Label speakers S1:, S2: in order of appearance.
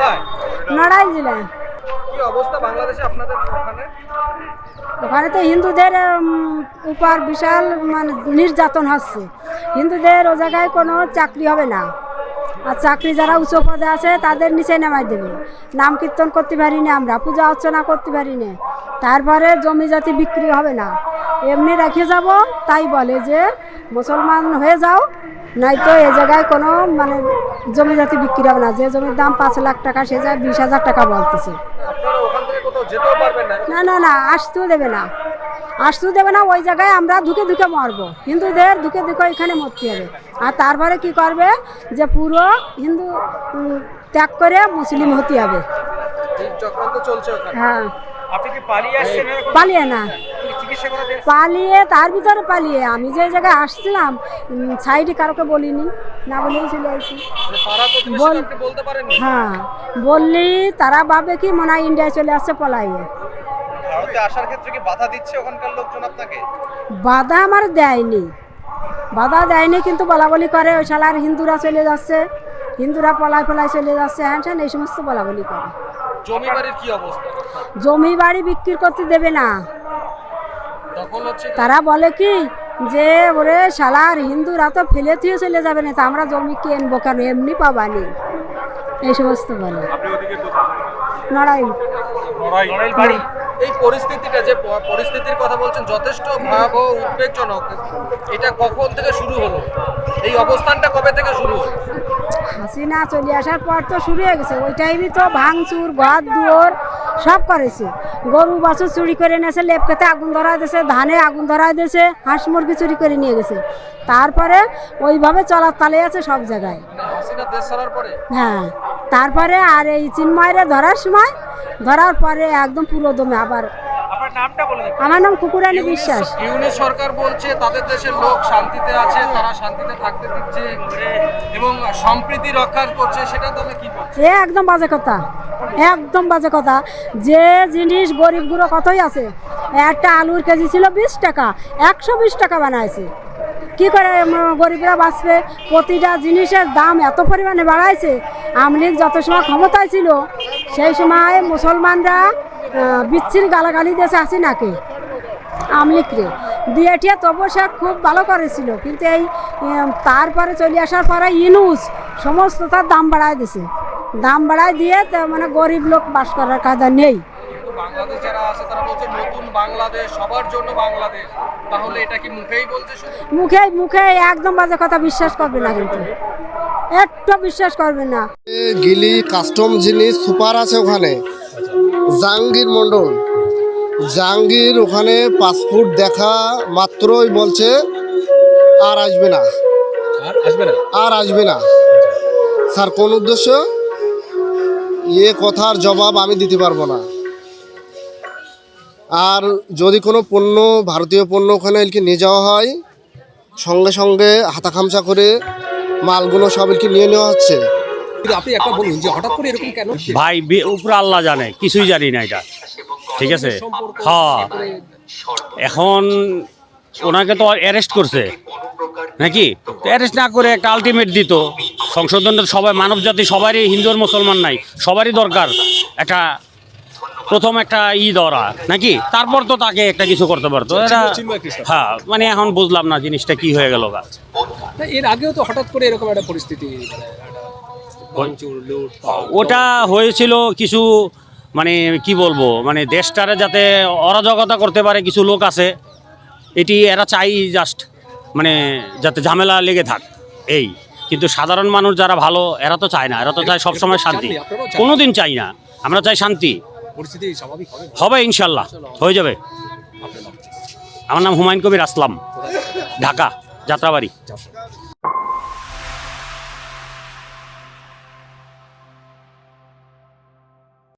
S1: কোথায়?
S2: নড়াইল জেলায়।
S1: কি অবস্থা বাংলাদেশে আপনাদের ওখানে?
S2: ওখানে তো হিন্দুদের উপর বিশাল মানে নির্যাতন হচ্ছে। হিন্দুদের ও জায়গায় কোনো চাকরি হবে না। আর চাকরি যারা উচ্চ পদে আছে তাদের নিচে নামাই দেবে। নাম কীর্তন করতে পারি না আমরা পূজা অর্চনা করতে পারি না। তারপরে জমি জাতি বিক্রি হবে না। এমনি রেখে যাব তাই বলে যে মুসলমান হয়ে যাও নয়তো এ জায়গায় কোনো মানে জমি জাতি বিক্রি হবে না। যে জমির দাম পাঁচ লাখ টাকা সে যায় বিশ হাজার টাকা বলতেছে।
S1: না?
S2: না না আসতেও দেবে না। আসতেও দেবে না ওই জায়গায় আমরা ধুকে ধুকে মরবো। হিন্দুদের ধুকে ধুকে এখানে মরতে হবে। আর তারপরে কি করবে যে পুরো হিন্দু ত্যাগ করে মুসলিম হতে হবে।
S1: এই চক্রান্ত চলছে ওখানে।
S2: হ্যাঁ।
S1: পালিয়ে
S2: না। পালিয়ে তার ভিতরে পালিয়ে। আমি যে জায়গায় আসছিলাম সাইডে কারোকে বলিনি না বলেই চলে আসি। বল-
S1: পারেন।
S2: হ্যাঁ বললি তারা ভাবে কি মনে হয় ইন্ডিয়ায় চলে আসছে পলাইয়ে।
S1: আসার ক্ষেত্রে কি বাধা দিচ্ছে ওখানকার লোকজন আপনাকে?
S2: বাধা আমার দেয়নি। বাধা দেয়নি কিন্তু বলাবলি করে ওই শালার হিন্দুরা চলে যাচ্ছে হিন্দুরা পলায় পলায় চলে যাচ্ছে হ্যান স্যান এই সমস্ত বলাবলি করে।
S1: জমি বাড়ির কি অবস্থা?
S2: জমি বাড়ি বিক্রি করতে দেবে না। তারা বলে কি? যে ওরে শালার হিন্দুরা তো ফেলে দিয়ে চলে যাবে না তা আমরা জমি কিনবো কেন? এমনি পাবানি এই সমস্ত বলে। নড়াই
S1: এই পরিস্থিতিটা যে পরিস্থিতির কথা বলছেন যথেষ্ট ভয়াবহ উদ্বেগজনক এটা কখন থেকে শুরু হলো? এই অবস্থানটা কবে থেকে শুরু হলো?
S2: হাসিনা চলে আসার পর তো শুরু হয়ে গেছে। ওই টাইমে তো ভাঙচুর ঘর দুয়ার সব করেছে। গরু বাছুর চুরি করে নিয়েছে লেপ খেতে আগুন ধরা দিয়েছে ধানে আগুন ধরা দিয়েছে হাঁস মুরগি চুরি করে নিয়ে গেছে। তারপরে ওইভাবে চলার তালে আছে সব জায়গায়। হ্যাঁ তারপরে আর এই চিন্ময়রে ধরার সময় ধরার পরে একদম পুরো দমে আবার
S1: নামটা বলে দিন।
S2: আমার নাম কুকুরানি বিশ্বাস।
S1: ইউনিট সরকার বলছে তাদের দেশের লোক শান্তিতে আছে তারা শান্তিতে থাকতে দিচ্ছে এবং সম্প্রীতি রক্ষা করছে সেটা তাহলে কি বলছে?
S2: এ একদম বাজে কথা। একদম বাজে কথা। যে জিনিস গরিব গরিবগুলো কতই আছে? একটা আলুর কেজি ছিল বিশ টাকা একশো বিশ টাকা বানাইছে। কি করে গরিবরা বাঁচবে? প্রতিটা জিনিসের দাম এত পরিমাণে বাড়াইছে। আমলিগ যত সময় ক্ষমতায় ছিল সেই সময় মুসলমানরা বিচ্ছির গালাগালি দিয়েছে আসি নাকি? আমলিকরে দিয়ে টিয়া তবু সে খুব ভালো করেছিল কিন্তু এই তারপরে চলে আসার পরে ইনুস সমস্ত তার দাম বাড়ায় দিছে। দাম বাড়ায় দিয়ে তো মানে গরিব লোক বাস করার কাজা নেই। মুখে মুখে একদম বাজে কথা বিশ্বাস করবে না কিন্তু। একটু বিশ্বাস করবে না।
S3: গিলি কাস্টম জিনিস সুপার আছে ওখানে। জাহাঙ্গীর মণ্ডল। জাহাঙ্গীর ওখানে পাসপোর্ট দেখা মাত্রই বলছে আর আসবে না।
S1: আর আসবে না?
S3: স্যার কোন উদ্দেশ্য? এ কথার জবাব আমি দিতে পারব না। আর যদি কোনো পণ্য ভারতীয় পণ্য ওখানে এলকে নিয়ে যাওয়া হয় সঙ্গে সঙ্গে হাতা খামচা করে মালগুলো সব এলকে নিয়ে নেওয়া হচ্ছে।
S1: কিন্তু আপনি একটা বলুন যে হঠাৎ করে এরকম কেন?
S4: ভাই বে- উপরে আল্লাহ জানে কিছুই জানি না এটা। ঠিক আছে? হ্যাঁ। এখন ওনাকে তো অ্যারেস্ট করছে। নাকি? অ্যারেস্ট না করে একটা আলটিমেট দিত। সংশোধনের সবাই মানব জাতি সবারই হিন্দু আর মুসলমান নাই সবারই দরকার একটা প্রথম একটা ই ধরা নাকি? তারপর তো তাকে একটা কিছু করতে পারতো। এটা হ্যাঁ মানে এখন বুঝলাম না জিনিসটা কি হয়ে গেল
S5: এর আগেও তো হঠাৎ করে এরকম একটা পরিস্থিতি
S4: ওটা হয়েছিল কিছু মানে কি বলব মানে দেশটারে যাতে অরাজকতা করতে পারে কিছু লোক আছে এটি এরা চাই জাস্ট মানে যাতে ঝামেলা লেগে থাক এই। কিন্তু সাধারণ মানুষ যারা ভালো এরা তো চায় না এরা তো চায় সবসময় শান্তি।
S5: কোনো
S4: দিন চাই না আমরা চাই শান্তি। হবে ইনশাল্লাহ হয়ে যাবে। আমার নাম হুমায়ুন কবির আসলাম ঢাকা যাত্রাবাড়ি।